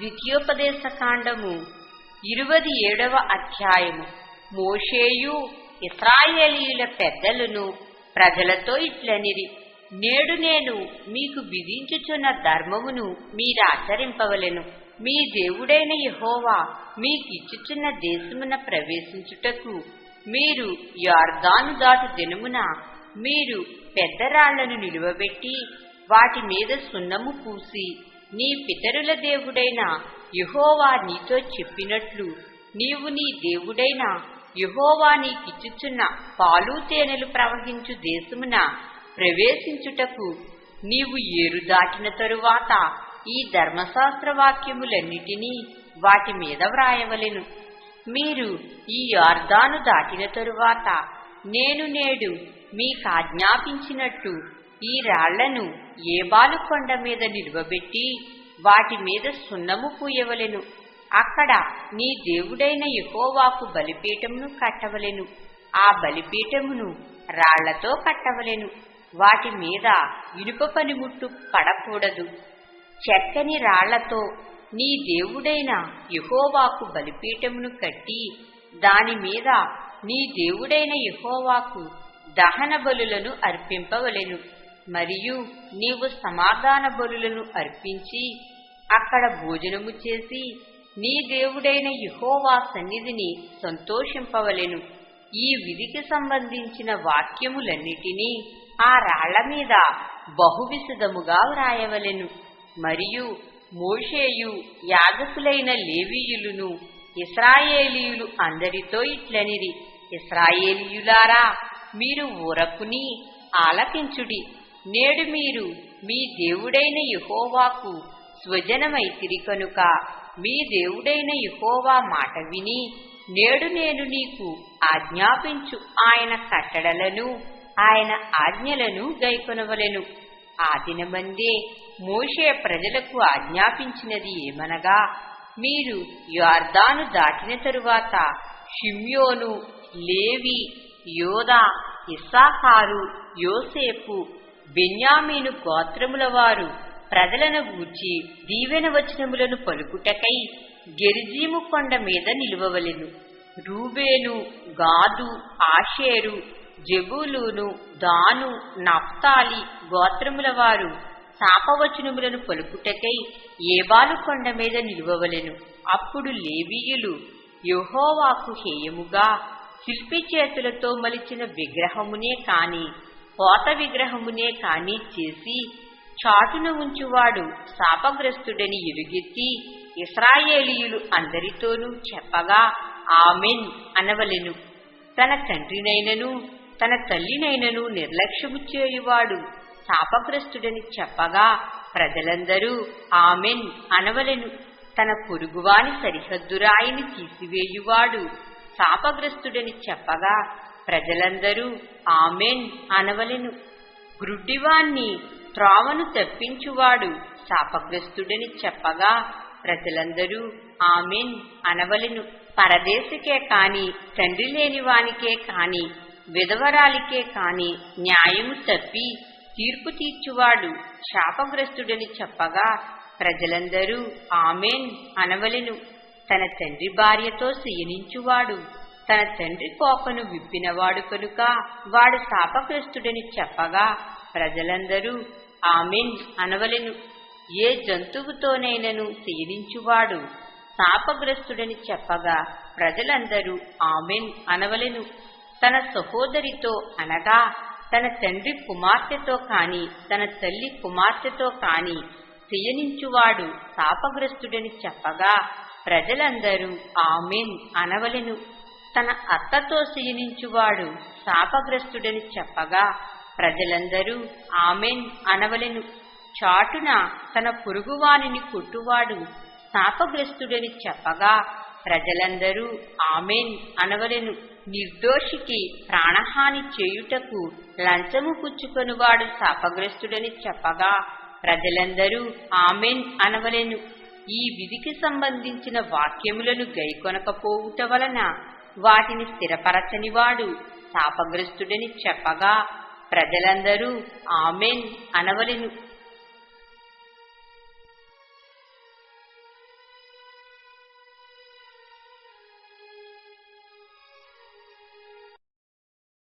ద్వితీయోపదేశ కాండము ఇరువది ఏడవ అధ్యాయము. మోషేయు ఇస్రాయేలీయుల పెద్దలను ప్రజలతో ఇట్లనిరి నేడు నేను మీకు విధించుచున్న ధర్మమును మీరాచరింపవలెను మీ దేవుడైన యహోవా మీకిచ్చుచున్న దేశమున ప్రవేశించుటకు మీరు యార్దాను దాటు దినమున మీరు పెద్దరాళ్ళను నిలువబెట్టి వాటి మీద సున్నము పూసి నీ పితరుల దేవుడైన యహోవా నీతో చెప్పినట్లు నీవు నీ దేవుడైన యహోవా నీకిచ్చుచున్న పాలు తేనెలు ప్రవహించు దేశమున ప్రవేశించుటకు నీవు ఏరు దాటిన తరువాత ఈ ధర్మశాస్త్ర వాక్యములన్నిటినీ వాటి మీద వ్రాయవలెను. మీరు ఈ యార్దాను దాటిన తరువాత నేను నేడు మీకాజ్ఞాపించినట్టు ఈ రాళ్ళను ఏబాలు కొండ మీద నిలువబెట్టి వాటి మీద సున్నము పూయవలెను. అక్కడ నీ దేవుడైన యహోవాకు బలిపీఠమును కట్టవలెను. ఆ బలిపీఠమును రాళ్ళతో కట్టవలెను. వాటి మీద ఇనుప పనిముట్టు పడకూడదు. చెక్కని రాళ్ళతో నీ దేవుడైన యహోవాకు బలిపీఠమును కట్టి దాని మీద నీ దేవుడైన యహోవాకు దహన బలులను అర్పింపవలెను. మరియు నీవు సమాధాన బలులను అర్పించి అక్కడ భోజనము చేసి నీ దేవుడైన యహోవా సన్నిధిని సంతోషింపవలెను. ఈ విధికి సంబంధించిన వాక్యములన్నిటినీ ఆ రాళ్ళ మీద బహువిశదముగా వ్రాయవలెను. మరియు మోషేయు యాజకులైన లేవీయులును ఇస్రాయేలీయులు అందరితో ఇట్లనిరి ఇస్రాయేలీయులారా మీరు ఊరకుని ఆలకించుడి నేడు మీరు మీ దేవుడైన యహోవాకు స్వజనమైతిరి కనుక మీ దేవుడైన యహోవా మాట విని నేడు నేను నీకు ఆజ్ఞాపించు ఆయన కట్టడలను ఆయన ఆజ్ఞలను గైకొనవలెను. ఆ దినమందే మోషే ప్రజలకు ఆజ్ఞాపించినది ఏమనగా మీరు యార్దాను దాటిన తరువాత షిమ్యోను లేవి యోదా ఇస్సాకారు యోసేపు బెన్యామీను గోత్రముల వారు ప్రజలను గూర్చి దీవెన వచనములను పలుకుటకై గెరిజీము కొండ మీద నిలువవలెను. రూబేను గాదు ఆషేరు జబూలును దాను నప్తాలి గోత్రముల వారు శాపవచనములను పలుకుటకై ఏబాలు కొండ మీద నిలువవలెను. అప్పుడు లేవీయులు యహోవాకు హేయముగా శిల్పి చేతులతో మలిచిన విగ్రహమునే కాని పోత విగ్రహమునే కాని చేసి చాటున ఉంచువాడు శాపగ్రస్తుడని ఎరుగెత్తి ఇస్రాయేలీయులు అందరితోనూ చెప్పగా ఆమెన్ అనవలెను. తన తండ్రినైనను తన తల్లినైనను నిర్లక్ష్యము చేయువాడు శాపగ్రస్తుడని చెప్పగా ప్రజలందరూ ఆమెన్ అనవలెను. తన పొరుగువాని సరిహద్దురాయిని తీసివేయువాడు శాపగ్రస్తుడని చెప్పగా ప్రజలందరూ ఆమెన్ అనవలెను. గ్రుడ్డివాణ్ణి త్రోవను తప్పించువాడు శాపగ్రస్తుడని చెప్పగా ప్రజలందరూ ఆమెన్ అనవలెను. పరదేశికే కాని తండ్రి లేని వానికే కాని విధవరాలికే కాని న్యాయము తప్పి తీర్పు తీర్చువాడు శాపగ్రస్తుడని చెప్పగా ప్రజలందరూ ఆమెన్ అనవలెను. తన తండ్రి భార్యతో శయనించువాడు తన తండ్రి కోపను విప్పినవాడు కనుక వాడు శాపగ్రస్తుడని చెప్పగా ప్రజలందరూ ఆమెన్ అనవలెను. ఏ జంతువుతోనైనను శయనించువాడు శాపగ్రస్తుడని చెప్పగా ప్రజలందరూ ఆమెన్ అనవలెను. తన సహోదరితో అనగా తన తండ్రి కుమార్తెతో కాని తన తల్లి కుమార్తెతో కాని శయనించువాడు శాపగ్రస్తుడని చెప్పగా ప్రజలందరూ ఆమెన్ అనవలెను. తన అత్తతో శయనించువాడు శాపగ్రస్తుడని చెప్పగా ప్రజలందరూ ఆమెన్ అనవలెను. చాటున తన పొరుగువానిని కొట్టువాడు శాపగ్రస్తుడని చెప్పగా ప్రజలందరూ ఆమెన్ అనవలెను. నిర్దోషికి ప్రాణహాని చేయుటకు లంచము పుచ్చుకొనువాడు శాపగ్రస్తుడని చెప్పగా ప్రజలందరూ ఆమెన్ అనవలెను. ఈ విధికి సంబంధించిన వాక్యములను గైకొనకపోవుట వలన వాటిని స్థిరపరచనివాడు శాపగ్రస్తుడని చెప్పగా ప్రజలందరూ ఆమెన్ అనవలెను.